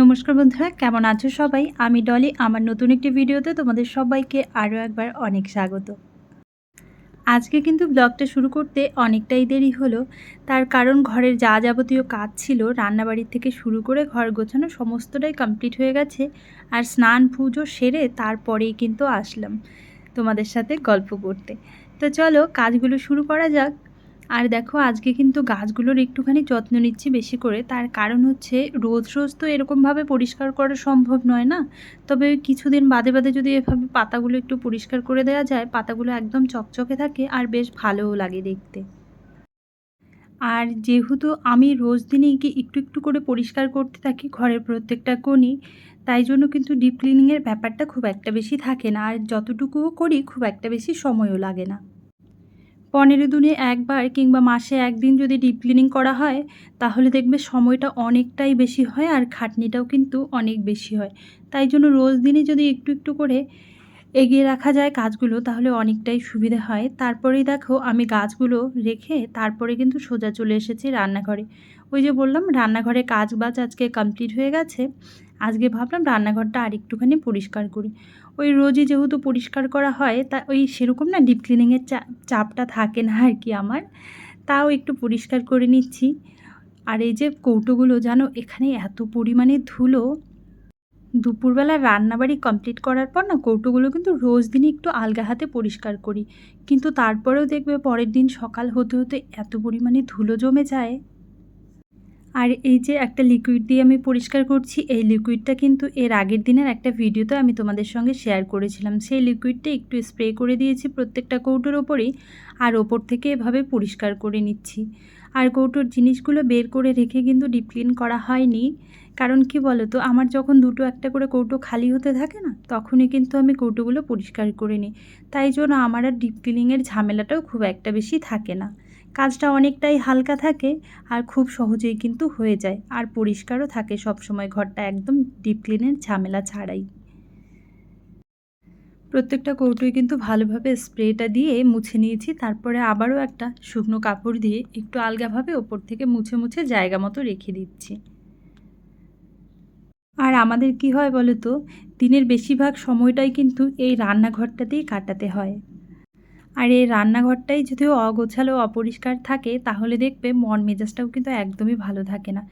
নমস্কার বন্ধুরা, কেমন আছো সবাই? আমি ডলি, আমার নতুন একটি ভিডিওতে তোমাদের সবাইকে আরও একবার অনেক স্বাগত। আজকে কিন্তু ব্লগটা শুরু করতে অনেকটাই দেরি হলো। তার কারণ ঘরের যা যাবতীয় কাজ ছিল রান্নাবাড়ির থেকে শুরু করে ঘর গোছানো সমস্তটাই কমপ্লিট হয়ে গেছে আর স্নান, পুজো সেরে তারপরেই কিন্তু আসলাম তোমাদের সাথে গল্প করতে। তো চলো, কাজগুলো শুরু করা যাক। আর দেখো, আজকে কিন্তু গাছগুলোর একটুখানি যত্ন নিচ্ছি বেশি করে। তার কারণ হচ্ছে, রোজ রোজ তো এরকমভাবে পরিষ্কার করা সম্ভব নয় না? তবে কিছুদিন বাদে বাদে যদি এভাবে পাতাগুলো একটু পরিষ্কার করে দেওয়া যায়, পাতাগুলো একদম চকচকে থাকে আর বেশ ভালোও লাগে দেখতে। আর যেহেতু আমি রোজ দিনেই কি একটু একটু করে পরিষ্কার করতে থাকি ঘরের প্রত্যেকটা কোণই তাই জন্য কিন্তু ডিপ ক্লিনিংয়ের ব্যাপারটা খুব একটা বেশি থাকে না। আর যতটুকুও করি, খুব একটা বেশি সময়ও লাগে না। পনেরো দিনে একবার কিংবা মাসে একদিন যদি ডিপ ক্লিনিং করা হয়, তাহলে দেখবে সময়টা অনেকটাই বেশি হয় আর খাটনিটাও কিন্তু অনেক বেশি হয়। তাই জন্য রোজ দিনে যদি একটু একটু করে এগিয়ে রাখা যায় কাজগুলো, তাহলে অনেকটাই সুবিধা হয়। তারপরেই দেখো আমি গাছগুলো রেখে তারপরে কিন্তু সোজা চলে এসেছি রান্নাঘরে। ওই যে বললাম, রান্নাঘরে কাজ বাজ আজকে কমপ্লিট হয়ে গেছে। আজকে ভাবলাম রান্নাঘরটা আর একটুখানি পরিষ্কার করি। ওই রোজই যেহেতু পরিষ্কার করা হয়, তা ওই সেরকম না ডিপ ক্লিনিংয়ের চাপটা থাকে না আর কি আমার। তাও একটু পরিষ্কার করে নিচ্ছি। আর এই যে কৌটোগুলো, জানো, এখানে এত পরিমাণে ধুলো। দুপুরবেলা রান্নাবাড়ি কমপ্লিট করার পর না কৌটোগুলো কিন্তু রোজ দিনই একটু আলগা হাতে পরিষ্কার করি। কিন্তু তারপরেও দেখবে পরের দিন সকাল হতে হতে এত পরিমাণে ধুলো জমে যায়। আর এই যে একটা লিকুইড দিয়ে আমি পরিষ্কার করছি, এই লিকুইডটা কিন্তু এর আগের দিনের একটা ভিডিওতে আমি তোমাদের সঙ্গে শেয়ার করেছিলাম। সেই লিকুইডটা একটু স্প্রে করে দিয়েছি প্রত্যেকটা কৌটোর ওপরেই আর ওপর থেকে এভাবে পরিষ্কার করে নিচ্ছি। আর কৌটোর জিনিসগুলো বের করে রেখে কিন্তু ডিপ ক্লিন করা হয়নি। কারণ কি বলো তো আমার যখন দুটো একটা করে কৌটো খালি হতে থাকে না, তখনই কিন্তু আমি কৌটোগুলো পরিষ্কার করে নিই। তাই জন্য আমার আর ডিপ ক্লিনিংয়ের ঝামেলাটাও খুব একটা বেশি থাকে না। কাজটা অনেকটাই হালকা থাকে আর খুব সহজেই কিন্তু হয়ে যায়। আর পরিষ্কারও থাকে সব সময় ঘরটা একদম ডিপ ক্লিনের ঝামেলা ছাড়াই। প্রত্যেকটা কৌটোয় কিন্তু ভালোভাবে স্প্রেটা দিয়ে মুছে নিয়েছি, তারপরে আবারও একটা শুকনো কাপড় দিয়ে একটু আলগাভাবে ওপর থেকে মুছে মুছে জায়গা মতো রেখে দিচ্ছি। আর আমাদের কি হয় বলো তো দিনের বেশিরভাগ সময়টাই কিন্তু এই রান্নাঘরটাতেই কাটাতে হয়। আর এই রান্নাঘরটাই যদি অগোছালো অপরিষ্কার থাকে, তাহলে দেখবে মন মেজাজটাও কিন্তু একদমই ভালো থাকে না।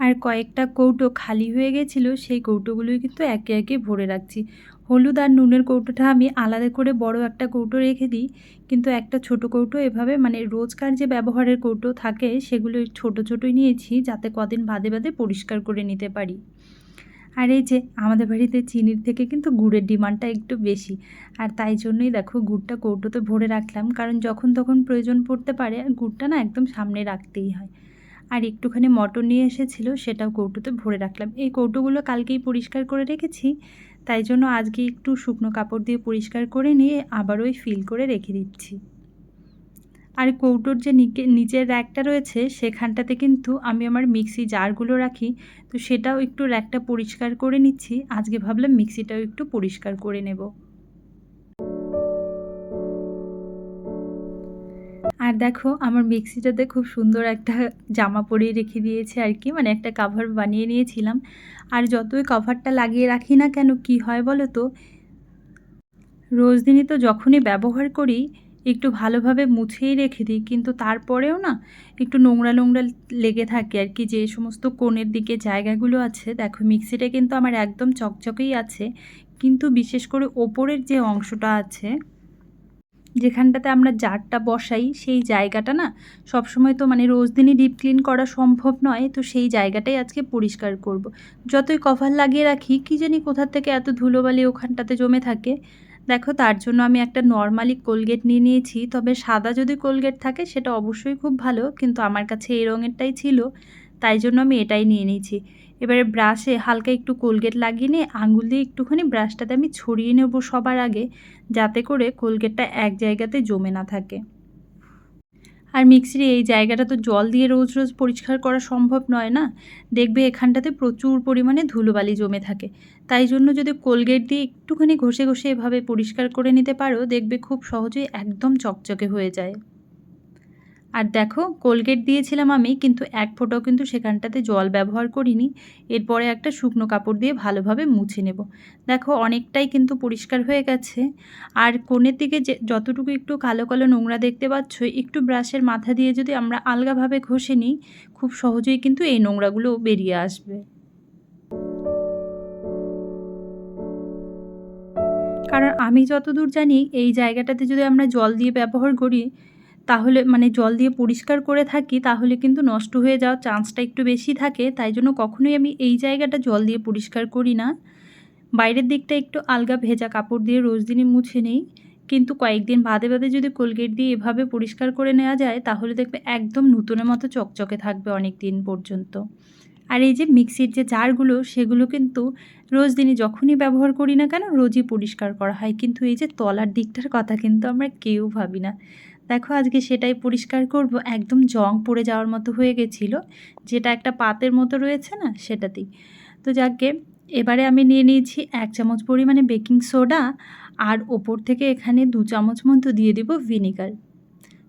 আর কয়েকটা কৌটো খালি হয়ে গেছিল, সেই কৌটোগুলোই কিন্তু একে একে ভরে রাখছি। হলুদ আর নুনের কৌটোটা আমি আলাদা করে বড় একটা কৌটো রেখে দিই, কিন্তু একটা ছোট কৌটো এভাবে মানে রোজকার যে ব্যবহারের কৌটো থাকে, সেগুলো ছোট ছোটোই নিয়েছি, যাতে কদিন বাদে বাদে পরিষ্কার করে নিতে পারি। আর এই যে আমাদের বাড়িতে চিনির থেকে কিন্তু গুড়ের ডিমান্ডটা একটু বেশি। আর তাই জন্যই দেখো গুড়টা কৌটোতে ভরে রাখলাম, কারণ যখন তখন প্রয়োজন পড়তে পারে, আর গুড়টা না একদম সামনে রাখতেই হয়। আর একটুখানি মটর নিয়ে এসেছিল, সেটাও কৌটোতে ভরে রাখলাম। এই কৌটোগুলো কালকেই পরিষ্কার করে রেখেছি, তাই জন্য আজকে একটু শুকনো কাপড় দিয়ে পরিষ্কার করে নিয়ে আবার ওই ফিল করে রেখে দিচ্ছি। আর কৌটোর যে নিচের র্যাকটা রয়েছে, সেখানটাতে কিন্তু আমি আমার মিক্সি জারগুলো রাখি। তো সেটাও একটু র্যাকটা পরিষ্কার করে নিচ্ছি। আজকে ভাবলাম মিক্সিটাও একটু পরিষ্কার করে নেব। আর দেখো, আমার মিক্সিটাতে খুব সুন্দর একটা জামা পরিয়ে রেখে দিয়েছে আর কি। মানে একটা কাভার বানিয়ে নিয়েছিলাম। আর যতই কভারটা লাগিয়ে রাখি না কেন, কি হয় বলো তো? রোজ দিনই তো যখনই ব্যবহার করি একটু ভালোভাবে মুছেই রেখে দিই, কিন্তু তারপরেও না একটু নোংরা নোংরা লেগে থাকে আর কি, যে সমস্ত কোণের দিকে জায়গাগুলো আছে, দেখো মিক্সিটা কিন্তু আমার একদম চকচকেই আছে, কিন্তু বিশেষ করে ওপরের যে অংশটা আছে, যেখানটাতে আমরা জারটা বসাই, সেই জায়গাটা না সবসময় তো মানে রোজ দিনই ডিপ ক্লিন করা সম্ভব নয়, তো সেই জায়গাটাই আজকে পরিষ্কার করব। যতই কভার লাগিয়ে রাখি, কী জানি কোথার থেকে এত ধুলোবালি ওখানটাতে জমে থাকে দেখো, তার জন্য আমি একটা নর্মালি কোলগেট নিয়ে নিয়েছি। তবে সাদা যদি কোলগেট থাকে, সেটা অবশ্যই খুব ভালো, কিন্তু আমার কাছে এই রঙেরটাই ছিল, তাই জন্য আমি এটাই নিয়ে নিয়েছি। এবারে ব্রাশে হালকা একটু কোলগেট লাগিয়ে নিয়ে, আঙুল দিয়ে একটুখানি ব্রাশটাতে আমি ছড়িয়ে নেব সবার আগে, যাতে করে কোলগেটটা এক জায়গাতে জমে না থাকে। আর মিক্সির এই জায়গাটা তো জল দিয়ে রোজ রোজ পরিষ্কার করা সম্ভব নয় না? দেখবে এখানটাতে প্রচুর পরিমাণে ধুলোবালি জমে থাকে। তাই জন্য যদি কোলগেট দিয়ে একটুখানি ঘষে ঘষে এভাবে পরিষ্কার করে নিতে পারো, দেখবে খুব সহজেই একদম চকচকে হয়ে যায়। আর দেখো কোলগেট দিয়েছিলাম আমি, কিন্তু এক ফোঁটাও কিন্তু সেখানটাতে জল ব্যবহার করিনি। এরপরে একটা শুকনো কাপড় দিয়ে ভালোভাবে মুছে নেব। দেখো, অনেকটাই কিন্তু পরিষ্কার হয়ে গেছে। আর কোণের দিকে যে, যতটুকু একটু কালো কালো নোংরা দেখতে পাচ্ছ, একটু ব্রাশের মাথা দিয়ে যদি আমরা আলগাভাবে ঘষে নিই, খুব সহজেই কিন্তু এই নোংরাগুলো বেরিয়ে আসবে। কারণ আমি যতদূর জানি, এই জায়গাটাতে যদি আমরা জল দিয়ে ব্যবহার করি তাহলে মানে জল দিয়ে পরিষ্কার করে থাকি, তাহলে কিন্তু নষ্ট হয়ে যাওয়ার চান্সটা একটু বেশি থাকে। তাই জন্য কখনোই আমি এই জায়গাটা জল দিয়ে পরিষ্কার করি না। বাইরের দিকটা একটু আলগা ভেজা কাপড় দিয়ে রোজ দিনই মুছে নেই। কিন্তু কয়েকদিন বাদে বাদে যদি কোলগেট দিয়ে এভাবে পরিষ্কার করে নেওয়া যায়, তাহলে দেখবে একদম নতুনের মতো চকচকে থাকবে অনেক দিন পর্যন্ত। আর এই যে মিক্সির যে জারগুলো, সেগুলো কিন্তু রোজ দিনই যখনই ব্যবহার করি না কেন, রোজই পরিষ্কার করা হয়। কিন্তু এই যে তলার দিকটার কথা কিন্তু আমরা কেউ ভাবি না। দেখো আজকে সেটাই পরিষ্কার করব। একদম জং পড়ে যাওয়ার মতো হয়ে গেছিল। যেটা একটা পাতের মতো রয়েছে না, সেটাতেই। তো যাকে, এবারে আমি নিয়ে নিয়েছি এক চামচ পরিমাণে বেকিং সোডা আর ওপর থেকে এখানে দু চামচ মতো দিয়ে দেবো ভিনিগার।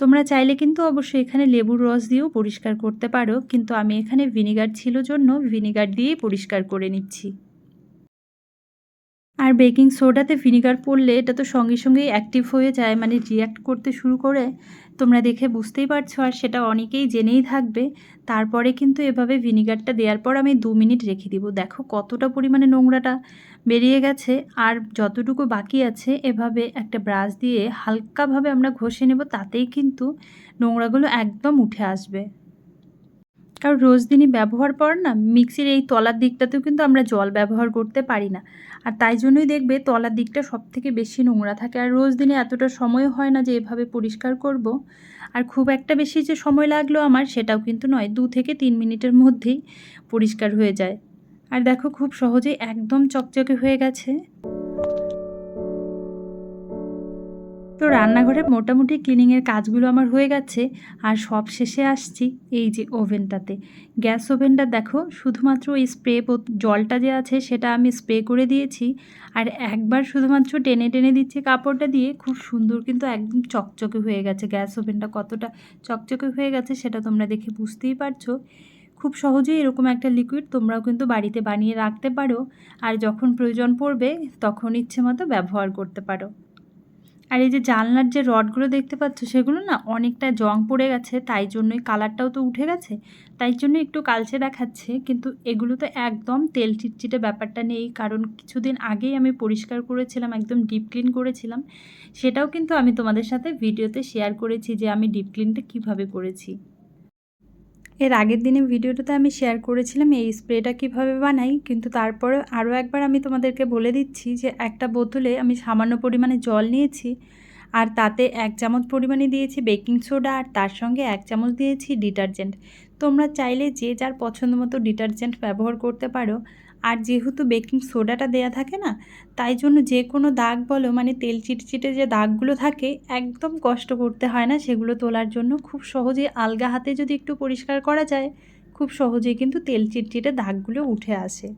তোমরা চাইলে কিন্তু অবশ্যই এখানে লেবুর রস দিয়েও পরিষ্কার করতে পারো, কিন্তু আমি এখানে ভিনিগার ছিল জন্য ভিনিগার দিয়েই পরিষ্কার করে নিচ্ছি। আর বেকিং সোডাতে ভিনিগার পড়লে এটা তো সঙ্গে সঙ্গেই অ্যাক্টিভ হয়ে যায় মানে রিয়্যাক্ট করতে শুরু করে। তোমরা দেখে বুঝতেই পারছ, আর সেটা অনেকেই জেনেই থাকবে। তারপরে কিন্তু এভাবে ভিনিগারটা দেওয়ার পর আমি দু মিনিট রেখে দিব। দেখো কতটা পরিমাণে নোংরাটা বেরিয়ে গেছে, আর যতটুকু বাকি আছে এভাবে একটা ব্রাশ দিয়ে হালকাভাবে আমরা ঘষে নেব, তাতেই কিন্তু নোংরাগুলো একদম উঠে আসবে। কারণ রোজ দিনই ব্যবহার পর না মিক্সির এই তলার দিকটাতেও কিন্তু আমরা জল ব্যবহার করতে পারি না। আর তাই জন্যই দেখবে তলার দিকটা সব থেকে বেশি নোংরা থাকে। আর রোজ দিনে এতটা সময় হয় না যে এভাবে পরিষ্কার করব। আর খুব একটা বেশি যে সময় লাগল আমার সেটাও কিন্তু নয়, দু থেকে তিন মিনিটের মধ্যেই পরিষ্কার হয়ে যায়। আর দেখো খুব সহজেই একদম চকচকে হয়ে গেছে। রান্নাঘরে মোটামুটি ক্লিনিংয়ের কাজগুলো আমার হয়ে গেছে, আর সব শেষে আসছি এই যে ওভেনটাতে গ্যাস ওভেনটা দেখো, শুধুমাত্র ওই স্প্রে জলটা যে আছে সেটা আমি স্প্রে করে দিয়েছি, আর একবার শুধুমাত্র টেনে টেনে দিচ্ছি কাপড়টা দিয়ে, খুব সুন্দর কিন্তু একদম চকচকে হয়ে গেছে গ্যাস ওভেনটা কতটা চকচকে হয়ে গেছে সেটা তোমরা দেখে বুঝতেই পারছ। খুব সহজেই এরকম একটা লিকুইড তোমরাও কিন্তু বাড়িতে বানিয়ে রাখতে পারো, আর যখন প্রয়োজন পড়বে তখন ইচ্ছে মতো ব্যবহার করতে পারো। আর এই যে জানলার যে রডগুলো দেখতে পাচ্ছ, সেগুলো না অনেকটা জং পড়ে গেছে, তাই জন্যই কালারটাও তো উঠে গেছে। তাই জন্য একটু কালচে দেখাচ্ছে, কিন্তু এগুলো তো একদম তেল চিটচিটে ব্যাপারটা নেই, কারণ কিছুদিন আগেই আমি পরিষ্কার করেছিলাম, একদম ডিপ ক্লিন করেছিলাম। সেটাও কিন্তু আমি তোমাদের সাথে ভিডিওতে শেয়ার করেছি যে আমি ডিপ ক্লিনটা কীভাবে করেছি। এর আগের দিনে ভিডিওটাতে আমি শেয়ার করেছিলাম এই স্প্রেটা কীভাবে বানাই, কিন্তু তারপরে আরও একবার আমি তোমাদেরকে বলে দিচ্ছি যে একটা বোতলে আমি সামান্য পরিমাণে জল নিয়েছি, আর তাতে এক চামচ পরিমাণে দিয়েছি বেকিং সোডা আর তার সঙ্গে এক চামচ দিয়েছি ডিটারজেন্ট তোমরা চাইলে যে যার পছন্দ মতো ডিটারজেন্ট ব্যবহার করতে পারো আর যেহেতু বেকিং সোডাটা দেয়া থাকে না, তাই জন্য যে কোনো দাগ বলো মানে তেল চিটচিটে যে দাগগুলো থাকে, একদম কষ্ট করতে হয় না সেগুলো তোলার জন্য। খুব সহজে আলগা হাতে যদি একটু পরিষ্কার করা যায়, খুব সহজেই কিন্তু তেল চিটচিটে দাগগুলো উঠে আসে।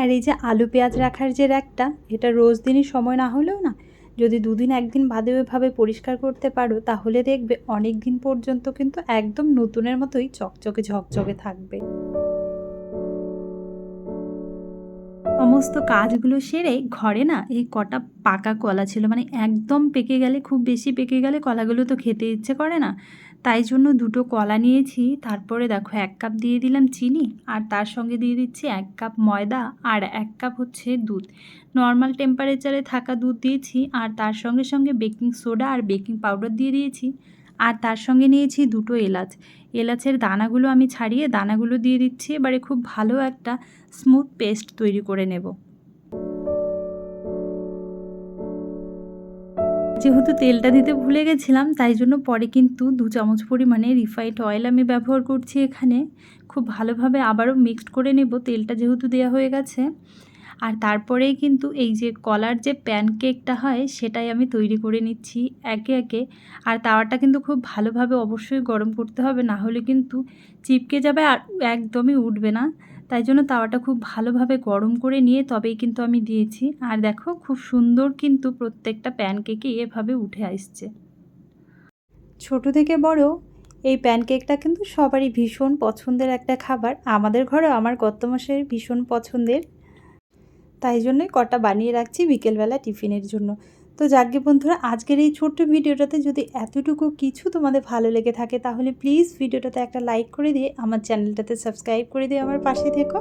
আর এই যে আলু পেঁয়াজ রাখার যে র্যাকটা, এটা রোজ দিনই সময় না হলেও না, যদি দুদিন একদিন বাদে ওইভাবে পরিষ্কার করতে পারো, তাহলে দেখবে অনেক দিন পর্যন্ত কিন্তু একদম নতুনের মতোই চকচকে ঝকচকে থাকবে। সমস্ত কাজগুলো সেরে ঘরে না এই কটা পাকা কলা ছিল। মানে একদম পেকে গেলে, খুব বেশি পেকে গেলে কলাগুলো তো খেতে ইচ্ছে করে না। তাই জন্য দুটো কলা নিয়েছি। তারপরে দেখো এক কাপ দিয়ে দিলাম চিনি আর তার সঙ্গে দিয়ে দিচ্ছি এক কাপ ময়দা আর এক কাপ হচ্ছে দুধ। নর্মাল টেম্পারেচারে থাকা দুধ দিয়েছি আর তার সঙ্গে সঙ্গে বেকিং সোডা আর বেকিং পাউডার দিয়ে দিয়েছি। আর তার সঙ্গে নিয়েছি দুটো এলাচ। এলাচের দানাগুলো আমি ছাড়িয়ে দানাগুলো দিয়ে দিচ্ছি, এবারে খুব ভালো একটা স্মুথ পেস্ট তৈরি করে নেব। যেহেতু তেলটা দিতে ভুলে গেছিলাম, তাই জন্য পরে কিন্তু দু চামচ পরিমাণে রিফাইন্ড অয়েল আমি ব্যবহার করছি এখানে। খুব ভালোভাবে আবারও মিক্সড করে নেব, তেলটা যেহেতু দেওয়া হয়ে গেছে। আর তারপরেই কিন্তু এই যে কলার যে প্যানকেকটা হয়, সেটাই আমি তৈরি করে নিচ্ছি একে একে। আর তাওয়াটা কিন্তু খুব ভালোভাবে অবশ্যই গরম করতে হবে, না হলে কিন্তু চিপকে যাবে আর একদমই উঠবে না। তাই জন্য তাওয়াটা খুব ভালোভাবে গরম করে নিয়ে তবেই কিন্তু আমি দিয়েছি। আর দেখো, খুব সুন্দর কিন্তু প্রত্যেকটা প্যানকেকই এভাবে উঠে আসছে। ছোট থেকে বড়, এই প্যানকেকটা কিন্তু সবারই ভীষণ পছন্দের একটা খাবার। আমাদের ঘরেও আমার গত্তমশাইয়ের ভীষণ পছন্দের। তাই জন্যই কটা বানিয়ে রাখছি বিকেলবেলা টিফিনের জন্য। তো যাকে বন্ধুরা, আজকের এই ছোট্ট ভিডিওটাতে যদি এতটুকু কিছু তোমাদের ভালো লেগে থাকে, তাহলে প্লিজ ভিডিওটাতে একটা লাইক করে দিয়ে আমার চ্যানেলটাতে সাবস্ক্রাইব করে দিয়ে আমার পাশে থেকো।